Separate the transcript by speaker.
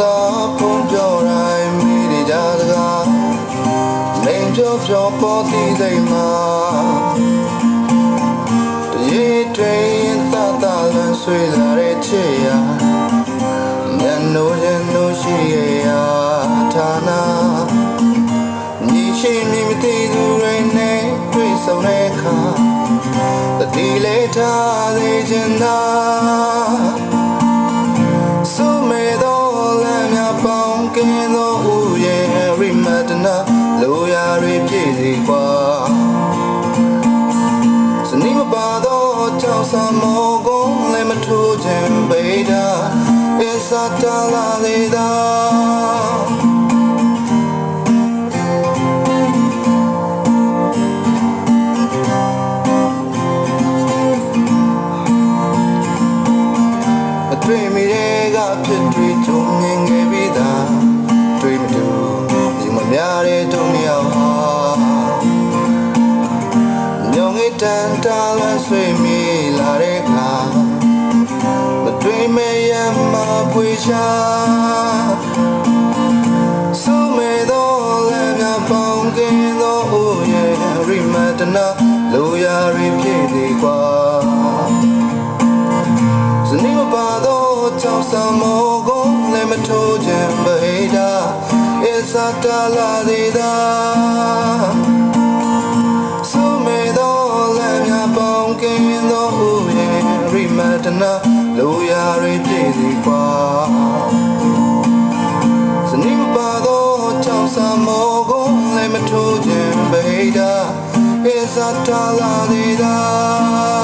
Speaker 1: လာဖုန်ပြောတိုင်းမိနေကြတကားလိမ်ပြောပြောပေါ်တည်တိုင်းမှာတရေတွင်သတာလန်ဆွေလာတဲ့ချေရာနန်နိုရင်နိုရှိရာဌာနာညီရှိမြင်မသိသူတွေနဲ့တွေ့ဆုံတဲ့အခါတတိလေးထားသေးချင်တာ င်းသောဥရဲ့ရိမတနာလိုရာတွေပြည့်စေကွာစနီးမပါသောကြောင့်စမောကုန်းလည်းမထိုးခြင်းပေတာအစ္ဆတာလာလေသာအတွေ့မိတဲ့ကဖြစ်တွေ့ကြုံမြင်ခဲ့ပြီး တန်တာလွန်ဆွေမိလာတဲ့ခါမတွေ့မရမှာပွေချာဆိုမေတော့လည်းငါပေါင်းကင်းတော့အိုးရဲ့ရီမတနာလူရာရီဖြစ်နေကွာစနေမပါတော့ချောင်းစမောကိုလည်းမထိုးခြင်းဘေးတာ It's a dollar မတနာလိုရာတွေပြည့်စီကွာစနေမပါတော့ချောင်းစမောကိုလည်းမထိုးခြင်းဗိဒါဧဇာတလာသေးတာ